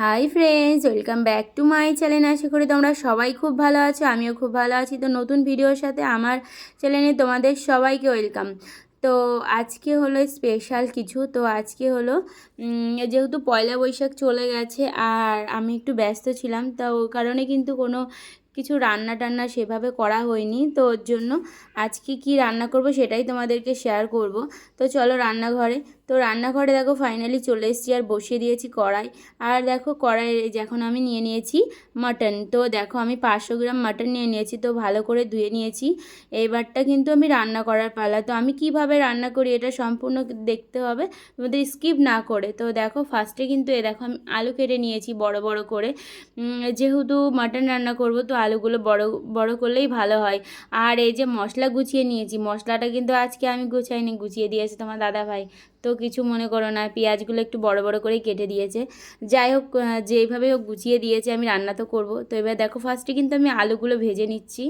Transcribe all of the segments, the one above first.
Hi friends welcome back to my channel আশা করি তোমরা সবাই খুব ভালো আছো, আমিও খুব ভালো আছি। তো নতুন ভিডিওর সাথে আমার চ্যানেলে তোমাদের সবাইকে ওয়েলকাম তো আজকে হলো স্পেশাল কিছু। তো আজকে হলো যেহেতু পয়লা বৈশাখ চলে গেছে আর আমি একটু ব্যস্ত ছিলাম, তো কারণে কিন্তু কোনো কিছু রান্না টান্না সেভাবে করা হয়নি। তো ওর জন্য আজকে কি রান্না করব সেটাই তোমাদেরকে শেয়ার করব। তো চলো রান্নাঘরে। তো রান্নাঘরে দেখো ফাইনালি চলে এসেছি আর বসিয়ে দিয়েছি কড়াই। আর দেখো কড়াই এখন আমি নিয়ে নিয়েছি মাটন তো দেখো আমি পাঁচশো গ্রাম মাটন নিয়ে নিয়েছি। তো ভালো করে ধুয়ে নিয়েছি। এইবারটা কিন্তু আমি রান্না করার পালা। তো আমি কীভাবে রান্না করি এটা সম্পূর্ণ দেখতে হবে। তোমাদের স্কিপ না করে। তো দেখো ফার্স্টে কিন্তু এ দেখো আমি আলু কেটে নিয়েছি বড় বড় করে। যেহেতু মাটন রান্না করব তো আলুগুলো বড় বড় করলেই ভালো হয়। আর এই যে মশলা গুছিয়ে নিয়েছি, মশলাটা কিন্তু আজকে আমি গুছাইনি, গুছিয়ে দিয়েছি তোমার দাদা ভাই। তো কিছু মনে করো না, পেঁয়াজগুলো একটু বড় বড় করেই কেটে দিয়েছে। যাই হোক যেইভাবে হোক গুছিয়ে দিয়েছে, আমি রান্না তো করব। তো এবার দেখো ফার্স্টে কিন্তু আমি আলুগুলো ভেজে নিচ্ছি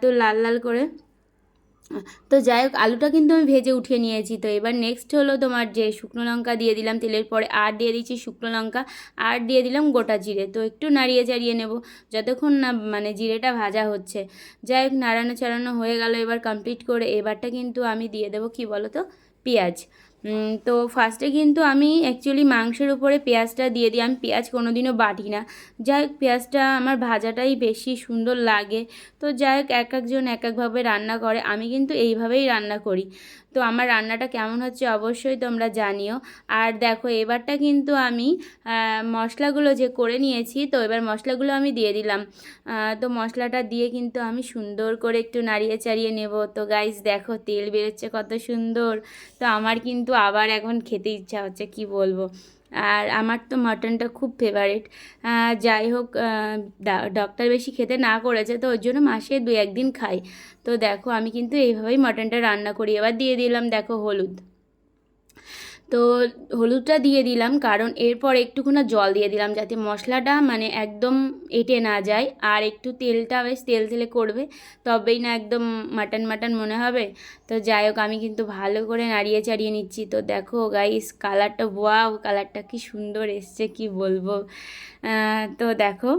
তো লাল লাল করে তো যাই হোক, আলুটা কিন্তু আমি ভেজে উঠিয়ে নিয়েছি। তো এবার নেক্সট হলো তোমার যে শুকনো লঙ্কা দিয়ে দিলাম তেলের পরে, আর দিয়ে দিচ্ছি শুকনো লঙ্কা, আর দিয়ে দিলাম গোটা জিরে। তো একটু নাড়িয়ে চাড়িয়ে নেব, যতক্ষণ না মানে জিরেটা ভাজা হচ্ছে। যাই হোক, নাড়ানো চাড়ানো হয়ে গেল এবার কমপ্লিট করে। এবারটা কিন্তু আমি দিয়ে দেবো, কি বলো তো পেঁয়াজ। তো ফার্স্টে কিন্তু আমি অ্যাকচুয়ালি মাংসের উপরে পেঁয়াজটা দিয়ে দিই। আমি পেঁয়াজ কোনো দিনও বাটি না। যাই হোক, পেঁয়াজটা আমার ভাজাটাই বেশি সুন্দর লাগে। তো যাই হোক, এক একজন এক একভাবে রান্না করে। আমি কিন্তু এইভাবেই রান্না করি। তো আমার রান্নাটা কেমন হচ্ছে অবশ্যই তোমরা জানিও। আর দেখো, এবারটা কিন্তু আমি মশলাগুলো যে করে নিয়েছি, তো এবার মশলাগুলো আমি দিয়ে দিলাম। তো মশলাটা দিয়ে কিন্তু আমি সুন্দর করে একটু নাড়িয়ে চাড়িয়ে নেব। তো গাইস দেখো, তেল বেরোচ্ছে কত সুন্দর। তো আমার কিন্তু আবার এখন খেতে ইচ্ছা হচ্ছে, কি বলব? আর আমার তো মাটনটা খুব ফেভারিট যাই হোক ডক্টর বেশি খেতে না করেছে, তো ওর জন্য মাসে দু একদিন খাই। তো দেখো, আমি কিন্তু এইভাবেই মাটনটা রান্না করি। এবার দিয়ে দিলাম, দেখো, হলুদ। তো হলুদটা দিয়ে দিলাম, কারণ এরপর একটুখানি জল দিয়ে দিলাম যাতে মশলাটা মানে একদম এঁটে না যায়। আর একটু তেলটা বেশ তেল তেলে করবে, তবেই না একদম মাটন মাটন মনে হবে। তো যাই হোক, আমি কিন্তু ভালো করে নাড়িয়ে চাড়িয়ে নিচ্ছি। তো দেখো গাইস কালারটা ওয়াও কালারটা কি সুন্দর এসছে, কি বলব? তো দেখো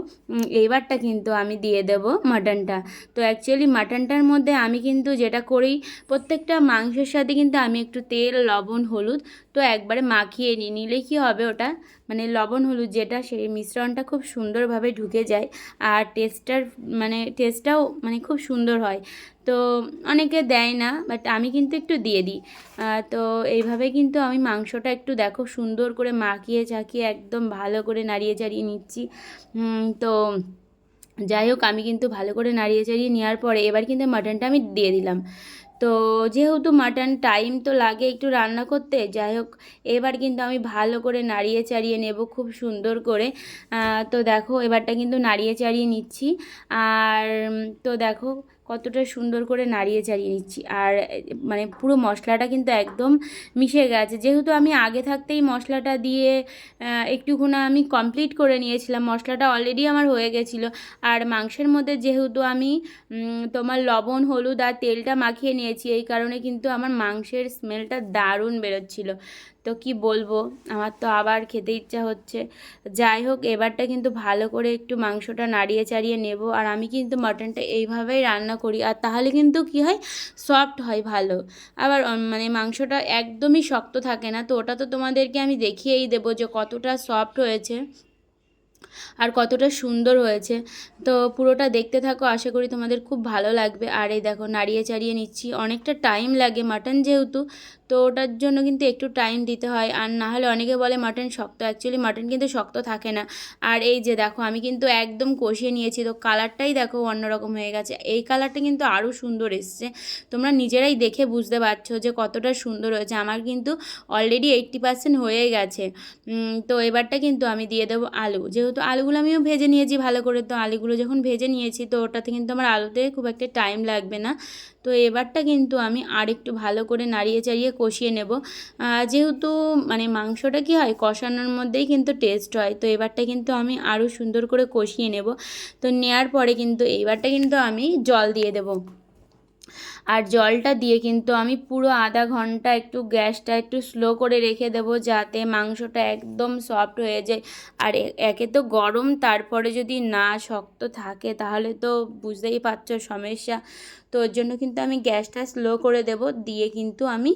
এইবারটা কিন্তু আমি দিয়ে দেব মাটনটা। তো অ্যাকচুয়ালি মাটনটার মধ্যে আমি কিন্তু যেটা করি, প্রত্যেকটা মাংসের সাথে কিন্তু আমি একটু তেল, লবণ, হলুদ, তো একবারে মাখিয়ে নিই। নিলে কি হবে ওটা? মানে লবণ, হলুদ যেটা, সেই মিশ্রণটা খুব সুন্দরভাবে ঢুকে যায়। আর টেস্টটার মানে টেস্টটাও মানে খুব সুন্দর হয়। তো অনেকে দেয় না বাট আমি কিন্তু একটু দিয়ে দিই। তো এইভাবে কিন্তু আমি মাংসটা একটু দেখো সুন্দর করে মাখিয়ে চাকিয়ে একদম ভালো করে নাড়িয়ে চাড়িয়ে নিচ্ছি। তো যাই হোক, আমি কিন্তু ভালো করে নাড়িয়ে চাড়িয়ে নেওয়ার পরে এবার কিন্তু মাটনটা আমি দিয়ে দিলাম। তো যেহেতু মাটন টাইম তো লাগে একটু রান্না করতে, যাই হোক, এবার কিন্তু আমি ভালো করে নাড়িয়ে চাড়িয়ে নেব, খুব সুন্দর করে। তো দেখো, এবারটা কিন্তু নাড়িয়ে চাড়িয়ে নিচ্ছি। আর তো দেখো কতটা সুন্দর করে নাড়িয়ে চাড়িয়ে নিচ্ছি। আর মানে পুরো মশলাটা কিন্তু একদম মিশে গেছে। যেহেতু আমি আগে থাকতেই মশলাটা দিয়ে একটুখানা আমি কমপ্লিট করে নিয়েছিলাম। মশলাটা অলরেডি আমার হয়ে গেছিল। আর মাংসের মধ্যে যেহেতু আমি তোমার লবণ, হলুদ আর তেলটা মাখিয়ে নিয়েছি, এই কারণে কিন্তু আমার মাংসের স্মেলটা দারুণ বেরোচ্ছিল। তো কি বলব? আমার তো আবার খেতে ইচ্ছা হচ্ছে। যাই হোক, এবারটা কিন্তু ভালো করে একটু মাংসটা নাড়িয়ে চাড়িয়ে নেব। আর আমি কিন্তু মাটনটা এইভাবেই রান্না করি। আর তাহলে কিন্তু কি হয়? সফট হয় ভালো। আবার মানে মাংসটা একদমই শক্ত থাকে না। তো ওটা তো তোমাদেরকে আমি দেখিয়েই দেবো যে কতটা সফট হয়েছে আর কতটা সুন্দর হয়েছে। তো পুরোটা দেখতে থাকো। আশা করি তোমাদের খুব ভালো লাগবে। আর এই দেখো, নাড়িয়ে চাড়িয়ে নিচ্ছি। অনেকটা টাইম লাগে মাটন যেহেতু তো ওটার জন্য কিন্তু একটু টাইম দিতে হয়। আর না হলে অনেকে বলে মাটন শক্ত। অ্যাকচুয়ালি মাটন কিন্তু শক্ত থাকে না। আর এই যে দেখো, আমি কিন্তু একদম কষিয়ে নিয়েছি। তো কালারটাই দেখো অন্যরকম হয়ে গেছে। এই কালারটা কিন্তু আরও সুন্দর এসছে। তোমরা নিজেরাই দেখে বুঝতে পারছ যে কতটা সুন্দর হয়েছে। আমার কিন্তু অলরেডি এইট্টি পার্সেন্ট হয়ে গেছে। তো এবারটা কিন্তু আমি দিয়ে দেবো আলু। যেহেতু আলুগুলো আমিও ভেজে নিয়েছি ভালো করে। তো আলুগুলো যখন ভেজে নিয়েছি, তো ওটাতে কিন্তু আমার আলুতে খুব একটা টাইম লাগবে না। তো এবারটা কিন্তু আমি আর একটু ভালো করে নাড়িয়ে চাড়িয়ে কষিয়ে নেব। যেহেতু মানে মাংসটা কি হয়, কষানোর মধ্যেই কিন্তু টেস্ট হয়, তো এবারটা কিন্তু আমি আরও সুন্দর করে কষিয়ে নেব। তো নেওয়ার পরে কিন্তু এইবারটা কিন্তু আমি জল দিয়ে দেবো। আর জলটা দিয়ে কিন্তু আমি পুরো আধা ঘণ্টা একটু গ্যাসটা একটু স্লো করে রেখে দেবো যাতে মাংসটা একদম সফট হয়ে যায়। আর একে তো গরম, তারপরে যদি না শক্ত থাকে, তাহলে তো বুঝতেই পারছ সমস্যা। তো ওর জন্য কিন্তু আমি গ্যাসটা স্লো করে দেব। দিয়ে কিন্তু আমি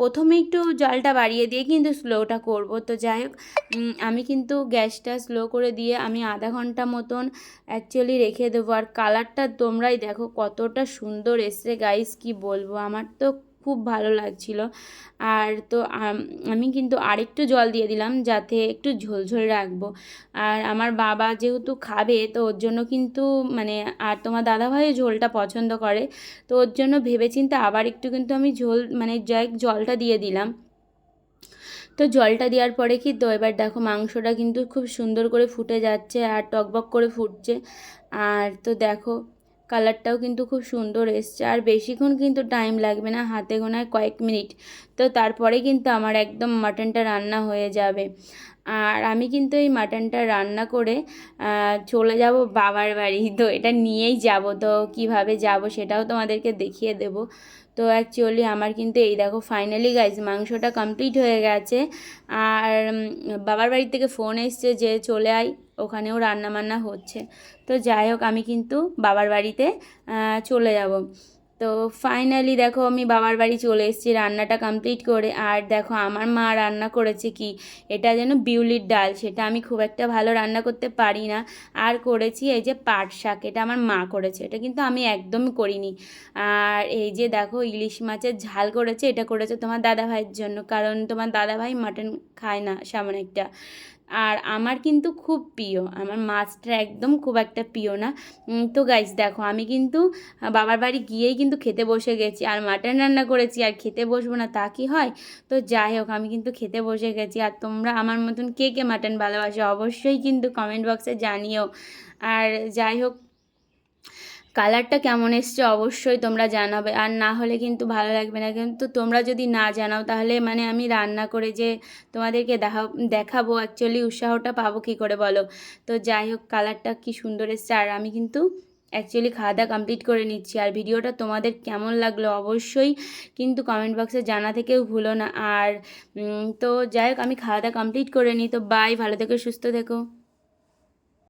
প্রথমে একটু জলটা বাড়িয়ে দিয়ে কিন্তু স্লোটা করব। তো যাই হোক আমি কিন্তু গ্যাসটা স্লো করে দিয়ে আমি আধা ঘণ্টা মতন অ্যাকচুয়ালি রেখে দেবো। আর কালারটা তোমরাই দেখো কতটা সুন্দর এসছে গাইস কি বলব? আমার তো খুব ভালো লাগছিল। আর তো আমি কিন্তু আরেকটু জল দিয়ে দিলাম যাতে একটু ঝোলঝোল রাখব। আর আমার বাবা যেহেতু খাবে তো ওর জন্য কিন্তু মানে আর তোমার দাদাভাইও ঝোলটা পছন্দ করে, তো ওর জন্য ভেবেচিন্তে আবার একটু কিন্তু আমি ঝোল মানে যাই জলটা দিয়ে দিলাম। তো জলটা দেওয়ার পরে কি, তো এবার দেখো মাংসটা কিন্তু খুব সুন্দর করে ফুটে যাচ্ছে আর টকবক করে ফুটছে। আর তো দেখো কালারটাও কিন্তু খুব সুন্দর এসছে। আর বেশিক্ষণ কিন্তু টাইম লাগবে না, হাতে গোনায় কয়েক মিনিট। তো তারপরে কিন্তু আমার একদম মাটনটা রান্না হয়ে যাবে। আর আমি কিন্তু এই মাটনটা রান্না করে চলে যাব বাবার বাড়ি। তো এটা নিয়েই যাব। তো কীভাবে যাব সেটাও তোমাদেরকে দেখিয়ে দেব। তো অ্যাকচুয়ালি আমার কিন্তু এই দেখো ফাইনালি গাইজ মাংসটা কমপ্লিট হয়ে গেছে। আর বাবার বাড়ি থেকে ফোন এসছে যে চলে আয়, ওখানেও রান্না বান্না হচ্ছে। তো যাই হোক আমি কিন্তু বাবার বাড়িতে চলে যাব। তো ফাইনালি দেখো আমি বাবার বাড়ি চলে এসেছি, রান্নাটা কমপ্লিট করে। আর দেখো আমার মা রান্না করেছে কি? এটা যেন বিউলির ডাল, সেটা আমি খুব একটা ভালো রান্না করতে পারি না। আর করেছি এই যে পাট শাক, এটা আমার মা করেছে, এটা কিন্তু আমি একদমই করিনি। আর এই যে দেখো ইলিশ মাছের ঝাল করেছে, এটা করেছে তোমার দাদা ভাইয়ের জন্য, কারণ তোমার দাদা ভাই মাটন খায় না সামনে একটা। আর আমার কিন্তু খুব প্রিয়। আমার মাছটা একদম খুব একটা প্রিয় না। তো গাইজ দেখো, আমি কিন্তু বাবার বাড়ি গিয়েই কিন্তু খেতে বসে গেছি। আর মাটন রান্না করেছি, আর খেতে বসবো না, তা কি হয়? তো যাই হোক, আমি কিন্তু খেতে বসে গেছি। আর তোমরা আমার মতন কে কে মাটন ভালোবাসো, অবশ্যই কিন্তু কমেন্ট বক্সে জানিও। আর যাই হোক কালারটা কেমন এসছে অবশ্যই তোমরা জানাবে। আর না হলে কিন্তু ভালো লাগবে না। কিন্তু তোমরা যদি না জানাও, তাহলে মানে আমি রান্না করে যে তোমাদেরকে দেখা, দেখাবো অ্যাকচুয়ালি উৎসাহটা পাবো কী করে বলো? তো যাই হোক, কালারটা কি সুন্দর এসছে। আর আমি কিন্তু অ্যাকচুয়ালি খাওয়া দাওয়া কমপ্লিট করে নিচ্ছি। আর ভিডিওটা তোমাদের কেমন লাগল অবশ্যই কিন্তু কমেন্ট বক্সে জানা থেকেও ভুলো না। আর তো যাই হোক, আমি খাওয়া দাওয়া কমপ্লিট করে নিই। তো বাই ভালো থেকো, সুস্থ থেকো।